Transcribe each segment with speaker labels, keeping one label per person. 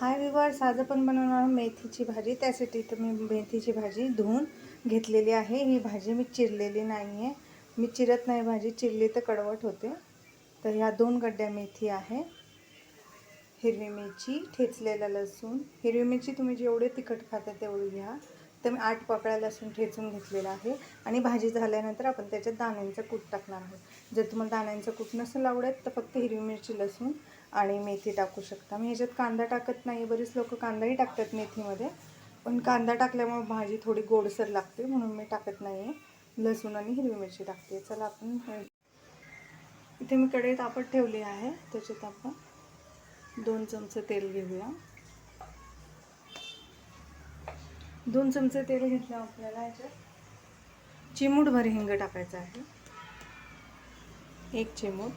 Speaker 1: हाय weavers आज आपण बनवणार मेथीची भाजी. त्यासाठी इथं मी मेथीची भाजी धुवून घेतलेली आहे. ही भाजी मी चिरलेली नाही आहे मी चिरत नाही भाजी चिरली तर कडवट होते. तर ह्या दोन गड्ड्या मेथी आहे. हिरवी मिरची ठेचलेला लसूण. हिरवी मिरची तुम्ही जेवढे तिखट खाता तेवढी घ्या. तर मी आठ पाकळ्या लसूण ठेचून घेतलेला आहे. आणि भाजी झाल्यानंतर आपण त्याच्यात दाण्यांचं कूट टाकणार आहोत. जर तुम्हाला दाण्यांचं कूट नसेल आवडत तर फक्त हिरवी मिरची लसूण आणि मेथी टाकू शकता. मी ह्याच्यात कांदा टाकत नाही बरीच लोक कांदाही टाकतात मेथीमध्ये. पण कांदा टाकल्यामुळे भाजी थोडी गोडसर लागते म्हणून मी टाकत नाही आहे लसूण आणि हिरवी मिरची टाकते. चला आपण इथे मी कढई तापत ठेवली आहे. त्याच्यात आपण दोन चमचे तेल घेऊया. दोन चमचे तेल घेतलं आपल्याला याच्यात चिमूटभर हिंग टाकायचं आहे. एक चिमूट.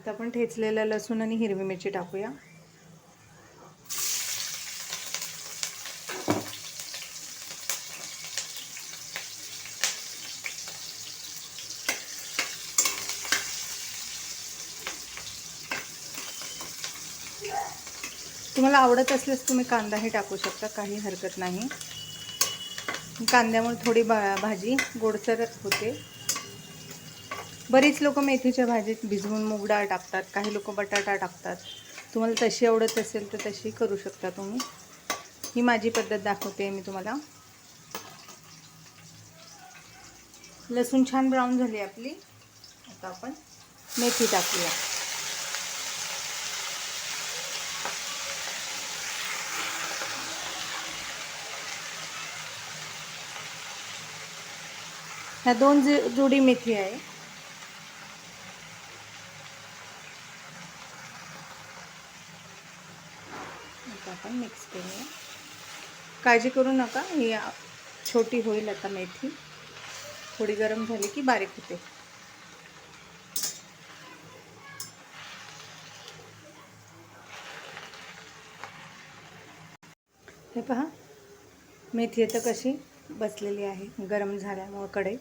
Speaker 1: आता आपण ठेचलेलं लसूण आणि हिरवी मिरची टाकूया. तुम्हाला आवडत असल्यास तुम्ही कांदाही टाकू शकता काही हरकत नाही. कांद्यामुळे थोडी भा भाजी गोडसर होते. बरीच लोक मेथीच्या भाजीत भिजवून मूग डाळ टाकतात काही लोक बटाटा टाकतात. तुम्हाला तशी आवडत असेल तर तशी करू शकता तुम्ही. ही माझी पद्धत दाखवते मी तुम्हाला. लसूण छान ब्राऊन झाली आपली. आता आपण मेथी टाकूया. ह्या दोन जु जुडी मेथी आहे आता आपण मिक्स करूया. काळजी करू नका ही छोटी होईल आता मेथी. थोडी गरम झाली की बारीक होते. हे पहा मेथी आता कशी बसलेली आहे गरम झाल्यामुळं कढई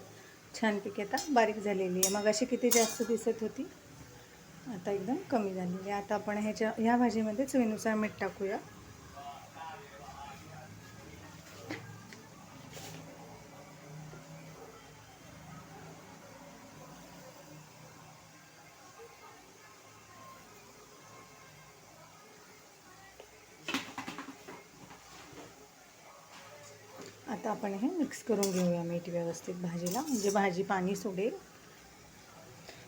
Speaker 1: छानपैकी आता बारीक झालेली आहे. मग अशी किती जास्त दिसत होती आता एकदम कमी झालेली आहे. आता आपण ह्याच्या ह्या भाजीमध्ये चवीनुसार मीठ टाकूया. आता आपण हे मिक्स करून घेऊया मीठ व्यवस्थित भाजीला. म्हणजे भाजी पाणी सोडेल.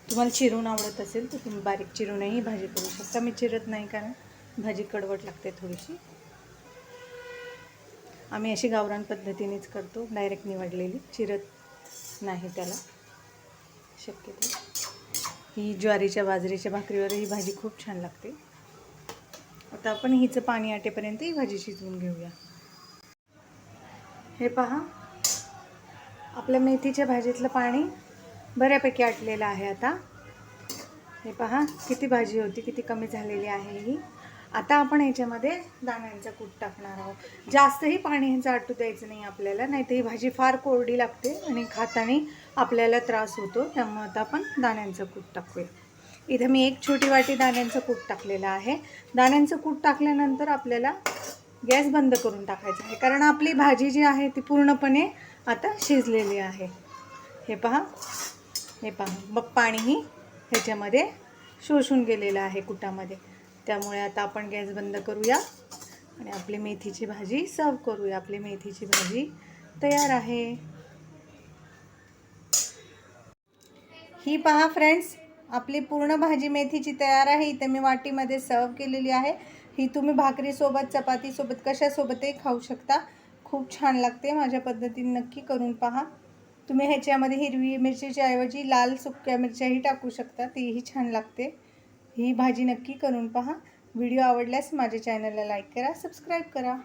Speaker 1: तुम्हाला चिरून आवडत असेल तर तुम्ही बारीक चिरूनही भाजी करू शकता. मी चिरत नाही कारण भाजी कडवट लागते थोडीशी. आम्ही अशी गावरान पद्धतीनेच करतो. डायरेक्ट निवडलेली. चिरत नाही त्याला. शक्यतो. ही ज्वारीच्या बाजरीच्या भाकरीवर ही भाजी खूप छान लागते. आता आपण हिचं पाणी आटेपर्यंत ही भाजी शिजवून घेऊया. हे पहा. आपल्या मेथीच्या भाजीतलं पाणी बऱ्यापैकी आटलेलं आहे आता. हे पहा किती भाजी होती किती कमी झालेली आहे ही. आता आपण याच्यामध्ये दाण्यांचा कूट टाकणार आहोत. जास्तही पाणी ह्याचं आटू द्यायचं नाही आपल्याला नाही तर ही भाजी फार कोरडी लागते आणि खाताना आपल्याला त्रास होतो त्यामुळे आता आपण दाण्यांचं कूट टाकूया. इथं मी एक छोटी वाटी दाण्यांचं कूट टाकलेलं आहे. दाण्यांचं कूट टाकल्यानंतर आपल्याला गॅस बंद करून टाकायचा आहे. कारण आपली भाजी जी आहे ती पूर्णपणे आता शिजलेली आहे. हे पहा. हे पहा. मग पाणीही ह्याच्यामध्ये शोषून गेलेलं आहे कुटामध्ये. त्यामुळे आता आपण गॅस बंद करूया. आणि आपली मेथीची भाजी सर्व करूया. आपली मेथीची भाजी तयार आहे. ही पहा फ्रेंड्स. आपली पूर्ण भाजी मेथीची तयार आहे. इथे मी वाटीमध्ये सर्व केलेली आहे. ही तुम्ही भाकरीसोबत चपातीसोबत कशासोबतही खाऊ शकता. खूप छान लागते माझ्या पद्धतीने नक्की करून पहा. तुम्ही ह्याच्यामध्ये हिरवी मिरचीच्या ऐवजी लाल सुक्या मिरच्याही टाकू शकता तीही छान लागते. ही भाजी नक्की करून पहा. व्हिडिओ आवडल्यास माझ्या चॅनलला लाईक करा सबस्क्राईब करा.